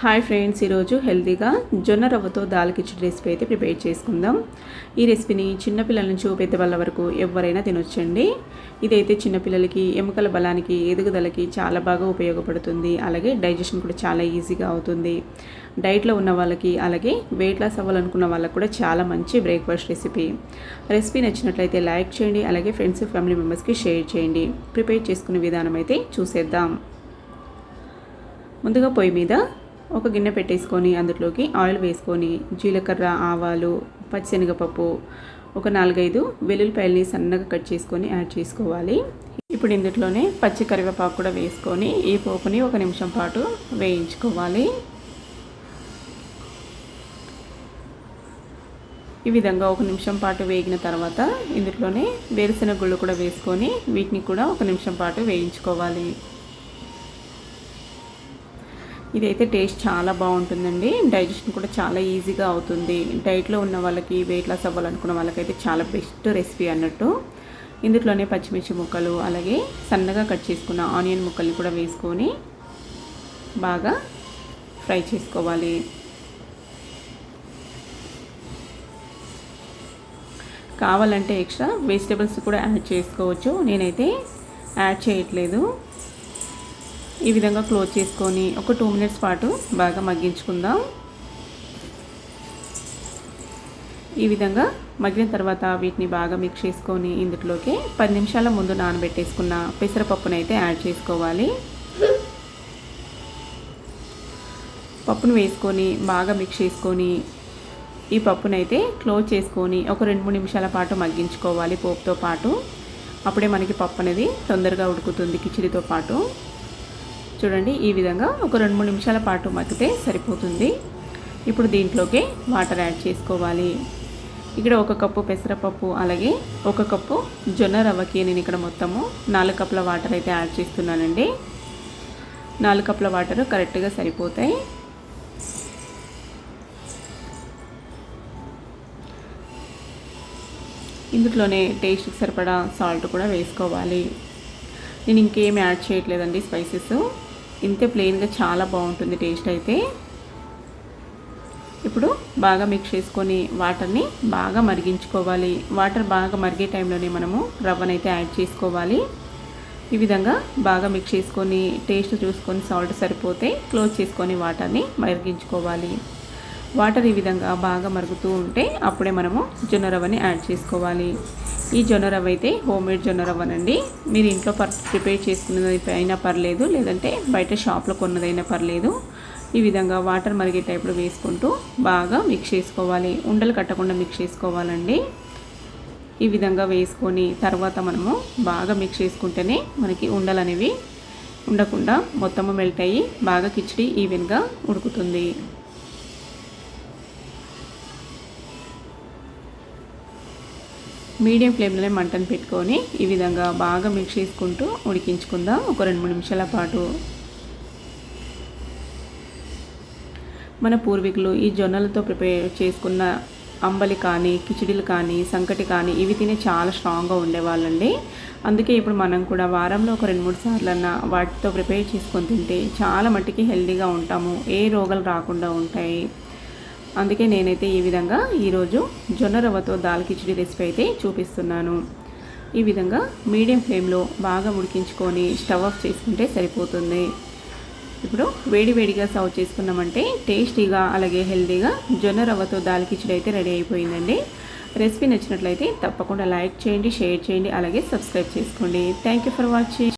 Hi friends ఈరోజు హెల్తీగా జొన్న రవ్వతో దాల్ కిచడి రెసిపీ అయితే ప్రిపేర్ చేసుకుందాం. ఈ రెసిపీని చిన్నపిల్లల నుంచి పెద్దవాళ్ళ వరకు ఎవరైనా తినొచ్చండి. ఇదైతే చిన్నపిల్లలకి ఎముకల బలానికి ఎదుగుదలకి చాలా బాగా ఉపయోగపడుతుంది. అలాగే డైజెషన్ కూడా చాలా ఈజీగా అవుతుంది. డైట్లో ఉన్న వాళ్ళకి అలాగే వెయిట్ లాస్ అవ్వాలనుకున్న వాళ్ళకి కూడా చాలా మంచి బ్రేక్ఫాస్ట్ రెసిపీ. రెసిపీ నచ్చినట్లయితే లైక్ చేయండి అలాగే ఫ్రెండ్స్ ఫ్యామిలీ మెంబర్స్కి షేర్ చేయండి. ప్రిపేర్ చేసుకునే విధానం అయితే చూసేద్దాం. ముందుగా పొయ్యి మీద ఒక గిన్నె పెట్టేసుకొని అందులోకి ఆయిల్ వేసుకొని జీలకర్ర ఆవాలు పచ్చిశనగపప్పు ఒక నాలుగైదు వెల్లుల్లిపాయలని సన్నగా కట్ చేసుకొని యాడ్ చేసుకోవాలి. ఇప్పుడు ఇందులోనే పచ్చి కరివేపాకు కూడా వేసుకొని ఈ పోపుని ఒక నిమిషం పాటు వేయించుకోవాలి. ఈ విధంగా ఒక నిమిషం పాటు వేగిన తర్వాత ఇందులోనే వేరుశెనగ గుళ్ళు కూడా వేసుకొని వీటిని కూడా ఒక నిమిషం పాటు వేయించుకోవాలి. ఇదైతే టేస్ట్ చాలా బాగుంటుందండి. డైజెషన్ కూడా చాలా ఈజీగా అవుతుంది. డైట్లో ఉన్న వాళ్ళకి వెయిట్ లాస్ అవ్వాలనుకున్న వాళ్ళకైతే చాలా బెస్ట్ రెసిపీ అన్నట్టు. ఇందులోనే పచ్చిమిర్చి ముక్కలు అలాగే సన్నగా కట్ చేసుకున్న ఆనియన్ ముక్కల్ని కూడా వేసుకొని బాగా ఫ్రై చేసుకోవాలి. కావాలంటే ఎక్స్ట్రా వెజిటేబుల్స్ కూడా యాడ్ చేసుకోవచ్చు. నేనైతే యాడ్ చేయట్లేదు. ఈ విధంగా క్లోజ్ చేసుకొని ఒక టూ మినిట్స్ పాటు బాగా మగ్గించుకుందాం. ఈ విధంగా మగ్గిన తర్వాత వీటిని బాగా మిక్స్ చేసుకొని ఇందులోకి పది నిమిషాల ముందు నానబెట్టేసుకున్న పెసరపప్పునైతే యాడ్ చేసుకోవాలి. పప్పును వేసుకొని బాగా మిక్స్ చేసుకొని ఈ పప్పునైతే క్లోజ్ చేసుకొని ఒక రెండు మూడు నిమిషాల పాటు మగ్గించుకోవాలి పోపుతో పాటు. అప్పుడే మనకి పప్పు అనేది తొందరగా ఉడుకుతుంది కిచిడితో పాటు. చూడండి ఈ విధంగా ఒక రెండు మూడు నిమిషాల పాటు మగ్గితే సరిపోతుంది. ఇప్పుడు దీంట్లోకి వాటర్ యాడ్ చేసుకోవాలి. ఇక్కడ ఒక కప్పు పెసరపప్పు అలాగే ఒక కప్పు జొన్న రవ్వకి నేను ఇక్కడ మొత్తము నాలుగు కప్పుల వాటర్ అయితే యాడ్ చేస్తున్నానండి. నాలుగు కప్పుల వాటర్ కరెక్ట్గా సరిపోతాయి. ఇందులోనే టేస్ట్కి సరిపడా సాల్ట్ కూడా వేసుకోవాలి. నేను ఇంకేం యాడ్ చేయట్లేదండి స్పైసెస్. ఇంతే ప్లెయిన్గా చాలా బాగుంటుంది టేస్ట్ అయితే. ఇప్పుడు బాగా మిక్స్ చేసుకొని వాటర్ని బాగా మరిగించుకోవాలి. వాటర్ బాగా మరిగే టైంలోనే మనము రవ్వనైతే యాడ్ చేసుకోవాలి. ఈ విధంగా బాగా మిక్స్ చేసుకొని టేస్ట్ చూసుకొని సాల్ట్ సరిపోతే క్లోజ్ చేసుకొని వాటర్ని మరిగించుకోవాలి. వాటర్ ఈ విధంగా బాగా మరుగుతూ ఉంటే అప్పుడే మనము జొన్న రవ్వని యాడ్ చేసుకోవాలి. ఈ జొన్న రవ్వ అయితే హోమ్ మేడ్ జొన్న రవ్వనండి. మీరు ఇంట్లో పర్ ప్రిపేర్ చేసుకున్నది అయినా పర్లేదు లేదంటే బయట షాప్లో కొన్నదైనా పర్లేదు. ఈ విధంగా వాటర్ మరిగే టైప్లో వేసుకుంటూ బాగా మిక్స్ చేసుకోవాలి. ఉండలు కట్టకుండా మిక్స్ చేసుకోవాలండి. ఈ విధంగా వేసుకొని తర్వాత మనము బాగా మిక్స్ చేసుకుంటేనే మనకి ఉండలు అనేవి ఉండకుండా మొత్తము మెల్ట్ అయ్యి బాగా కిచిడి ఈవెన్గా ఉడుకుతుంది. మీడియం ఫ్లేమ్లోనే మంటను పెట్టుకొని ఈ విధంగా బాగా మిక్స్ చేసుకుంటూ ఉడికించుకుందాం. ఒక రెండు మూడు నిమిషాల పాటు. మన పూర్వీకులు ఈ జొన్నలతో ప్రిపేర్ చేసుకున్న అంబలి కానీ కిచిడీలు కానీ సంకటి కానీ ఇవి తినే చాలా స్ట్రాంగ్గా ఉండేవాళ్ళండి. అందుకే ఇప్పుడు మనం కూడా వారంలో ఒక రెండు మూడు సార్లన్నా వాటితో ప్రిపేర్ చేసుకొని తింటే చాలా మట్టికి హెల్దీగా ఉంటాము. ఏ రోగాలు రాకుండా ఉంటాయి. అందుకే నేనైతే ఈ విధంగా ఈరోజు జొన్న రవ్వతో దాల్ కిచిడి రెసిపీ అయితే చూపిస్తున్నాను. ఈ విధంగా మీడియం ఫ్లేమ్లో బాగా ఉడికించుకొని స్టవ్ ఆఫ్ చేసుకుంటే సరిపోతుంది. ఇప్పుడు వేడి వేడిగా సర్వ్ చేసుకున్నామంటే టేస్టీగా అలాగే హెల్తీగా జొన్న రవ్వతో దాల్ కిచిడి అయితే రెడీ అయిపోయిందండి. రెసిపీ నచ్చినట్లయితే తప్పకుండా లైక్ చేయండి షేర్ చేయండి అలాగే సబ్స్క్రైబ్ చేసుకోండి. Thank you for watching.